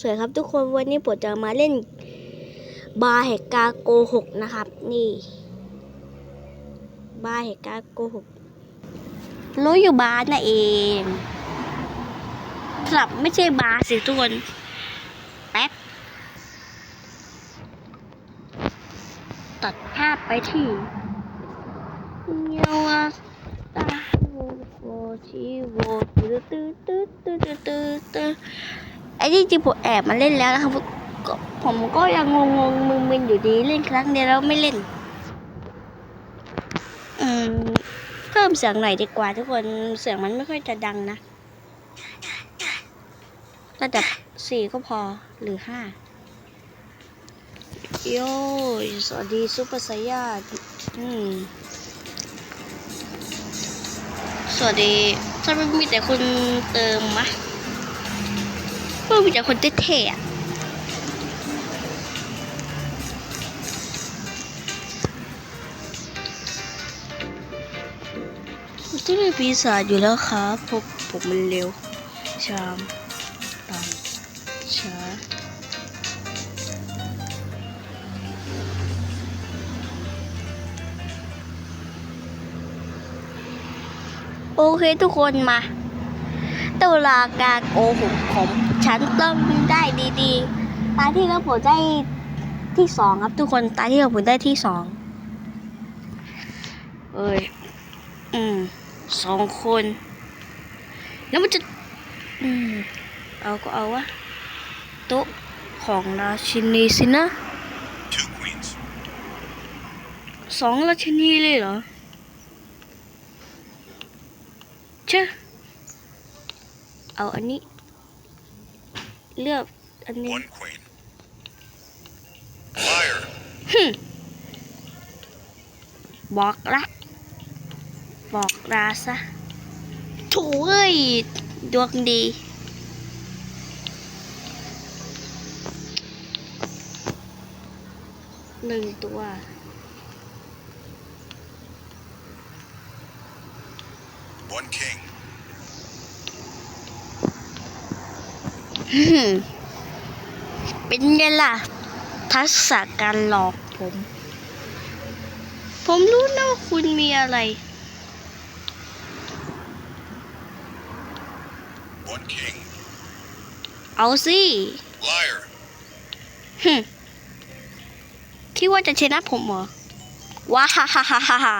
สวยครับทุกคนวันนี้ผมจะมาเล่น บาร์แหกกาโกหกนะครับ นี่ บาร์แหกกาโกหกรู้อยู่บาร์นั่นเองกลับไม่ใช่บาร์สิทุกคนแป๊บตัดภาพไปที่เยาวตาโวชิโวตื้อตื้อตื้อตื้อตื้อตื้อตื้อไอ้ที่จริงผมแอบมาเล่นแล้วนะครับก็ผมก็ยังงงงๆมึนๆอยู่ดีเล่นครั้งเดียวแล้วไม่เล่น อืมเพิ่มเสียงหน่อยดีกว่า ทุกคนเสียงมันไม่ค่อยจะดังนะระดับสี่ก็พอหรือห้าโยสวัสดีซุปเปอร์ไซยาอืมสวัสดีถ้าไม่มีแต่คนเติมมะ ไม่มีแต่คนเท่ๆอะที่มีปีศาจอยู่แล้วครับผมผมมันเร็ว ชามต่ำช้าโอเคทุกคนมา ตุลาการโกหกผมฉันต้องได้ดีๆ ตาที่แล้วผมได้ที่สองครับทุกคนตาที่แล้วผมได้ที่สองเอ้ยอืมสองคน แล้วมันจะ อืม เอาก็เอาวะโต๊ะของราชินีสินะ Two queens. สองราชินีเลยเหรอเชื่อ เอาอันนี้ เลือกอันนี้ One queen. Liar. บอกละบอกลาซะโถูเอ้ยดวงดี หนึ่งตัว One king. อืม เป็นไงล่ะ ทักษะการหลอกผม ผมรู้นะว่าคุณมีอะไร One king. เอาสิ Liar. ฮึมคิดว่าจะชนะผมเหรอ ว้าฮ่าฮ่าฮ่าฮ่าฮ่า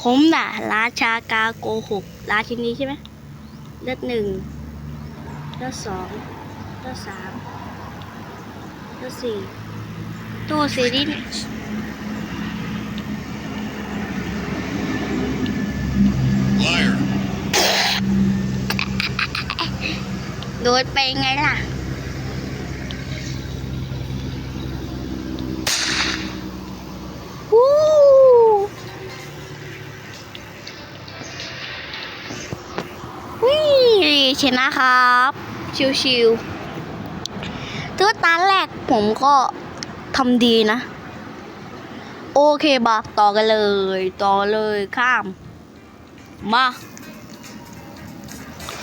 ผมน่ะ ราชากาโกหก ราชินีใช่ไหมเลือดหนึ่ง ตัวสองตัวสามตัวสี่ตัวสี่นี่โดนไปไงล่ะวู้วิชนะครับ ชิวๆตัวตาแรกผมก็ทำดีนะ โอเคบะต่อกันเลย ต่อเลยข้าม มา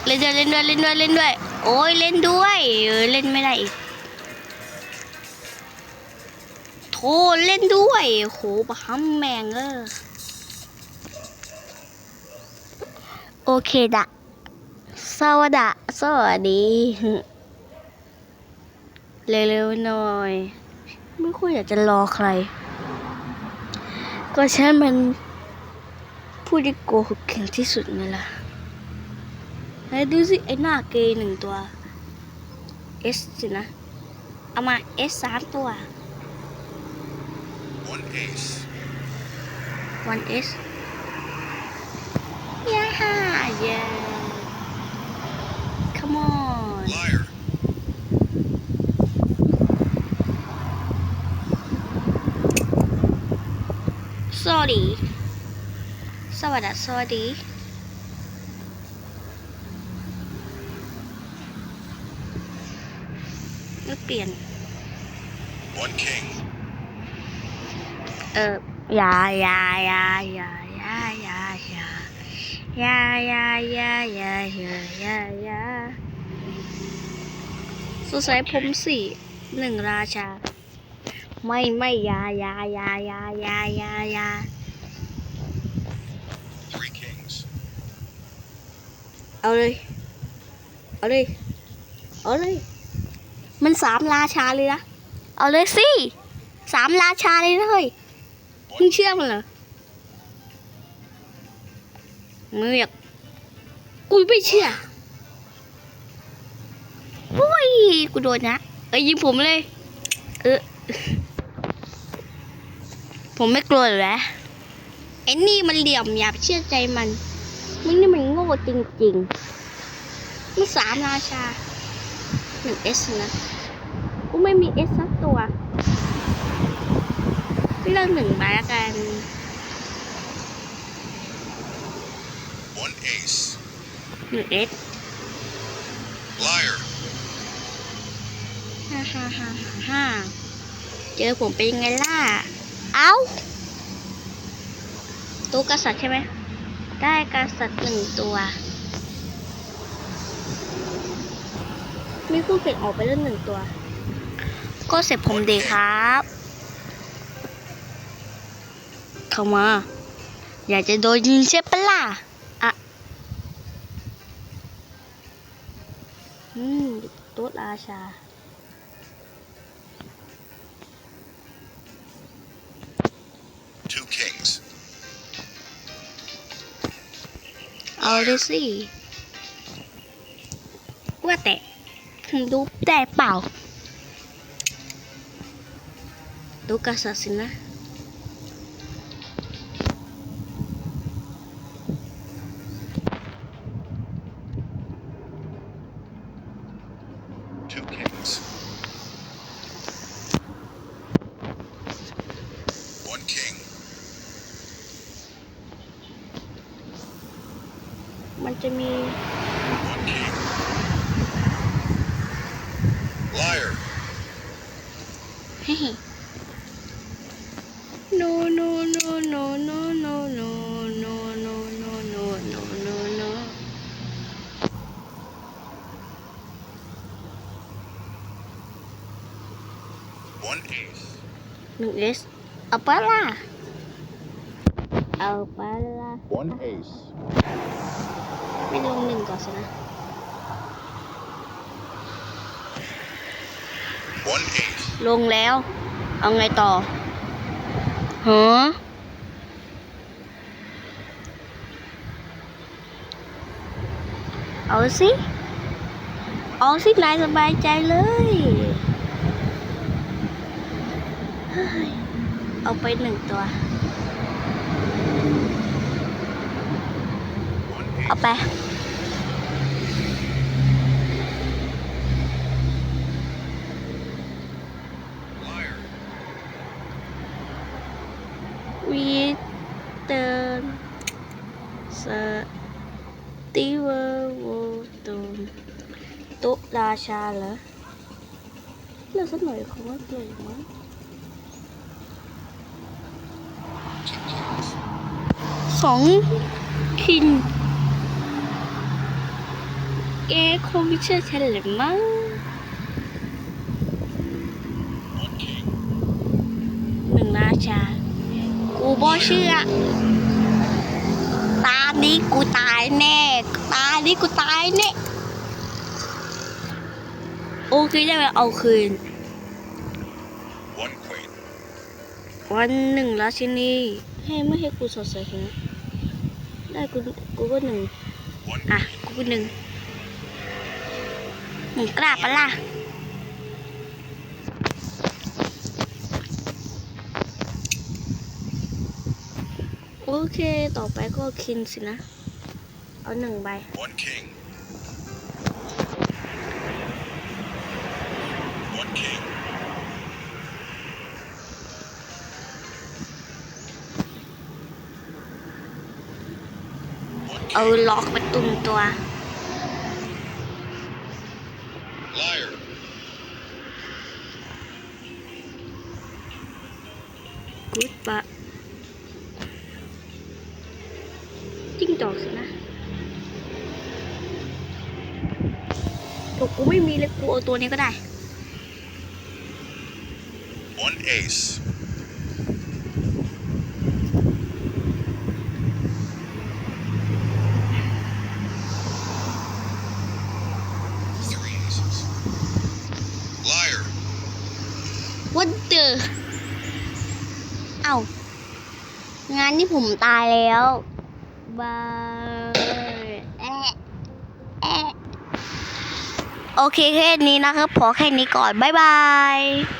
เล่นด้วยเล่นด้วยเล่นด้วยเล่นด้วย โอ้ยเล่นด้วยเล่นไม่ได้อีกโธ่เล่นด้วยโหบะฮัมแมงเออโอเคดะ สวัสดีสวัสดี เร็วๆหน่อย ไม่ค่อยอยากจะรอใคร ก็ฉันมันผู้ที่โกหกเก่งที่สุดไงล่ะไหนดูสิ ไอ้หน้าเกย์หนึ่งตัว S สินะ เอามา S สามตัว One ace. one S ย่าฮ่าเย้ สวัสดี สวัสดีไม่เปลี่ยน One king. เอออย่าอย่าอย่าอย่าอย่าอย่าอย่าอย่าอย่าอย่าอย่าอย่าอย่าอย่าสงสัยผมสี่หนึ่งราชา ไม่ไม่ยายายายายายายาเอาเลย เอาเลย เอาเลย มันสามราชาเลยนะ เอาเลยสิ สามราชาเลยนะเฮ้ยมึงเชื่อมันเหรอมึงอยากกูไม่เชื่อโอ้ยกูโดนนะ เอ้ยยิงผมเลย เออ ผมไม่กลัวอยู่แล้วไอ้นี่มันเหลี่ยมอย่าไปเชื่อใจมัน มึงนี่มันโง่จริงๆมึงสามราชาหนึ่งเอสนะ กูไม่มีเอสสักตัวพี่เลือกหนึ่งใบละกัน One ace. หนึ่งเอส Liar. ฮ่าฮ่าฮ่าฮ่าฮ่าเจอผมเป็นยังไงล่ะ เอ้าตัวกษัตริย์ใช่ไหม ได้กษัตริย์หนึ่งตัว มีคู่แข่งออกไปเล่นหนึ่งตัว ก็เสร็จผมดีครับ เข้ามา อยากจะโดนยิงใช่ปะล่ะอะอืมโต๊ะราชา เอาเลยสิว่าแต่ดูแต่เปล่าดูกษัตริย์สินะ Two kings. One king. มันจะมี One king. Liar. เฮ้ no no no no no no no no no no no no no no One ace. หนึ่งเอสเอาปะล่ะเอาปะล่ะ One ace. ไม่ลงหนึ่งก่อนสินะ One ลงแล้ว เอาไงต่อฮะเอาสิ เอาสินายสบายใจเลย เอาไปหนึ่งตัว ba. Written sa Tiêu vô tường Tốt đa xa lỡ Nó rất lời không có tiền quá. Sống Kinh เหรอเลือกสักหน่อยคงว่าเก่งมั้ง Two kings. สองคินแกคงไม่เชื่อฉันเลยมั้ง One king. หนึ่งราชา กูบ่เชื่อ ตานี้กูตายแน่ ตานี้กูตายแน่ โอเคได้ไหมเอาคืน One queen. วันหนึ่งราชินีให้ไม่ให้กูสดใสถึงได้กูกูก็หนึ่ง One อะกูก็หนึ่ง หนึ่งกล้าปะล่ะโอเค ต่อไปก็คินสินะ เอาหนึ่งใบ One king. One king. One เอา king. ล็อกไปตุ่มตัว จิ้งจอกสินะพวกกูกูไม่มีเลยกูเอาตัวนี้ก็ได้ One ace. Three aces. Liar. What the เอ้างานที่ผมตายแล้ว บายโอเคแค่นี้นะครับ พอแค่นี้ก่อน บ๊ายบาย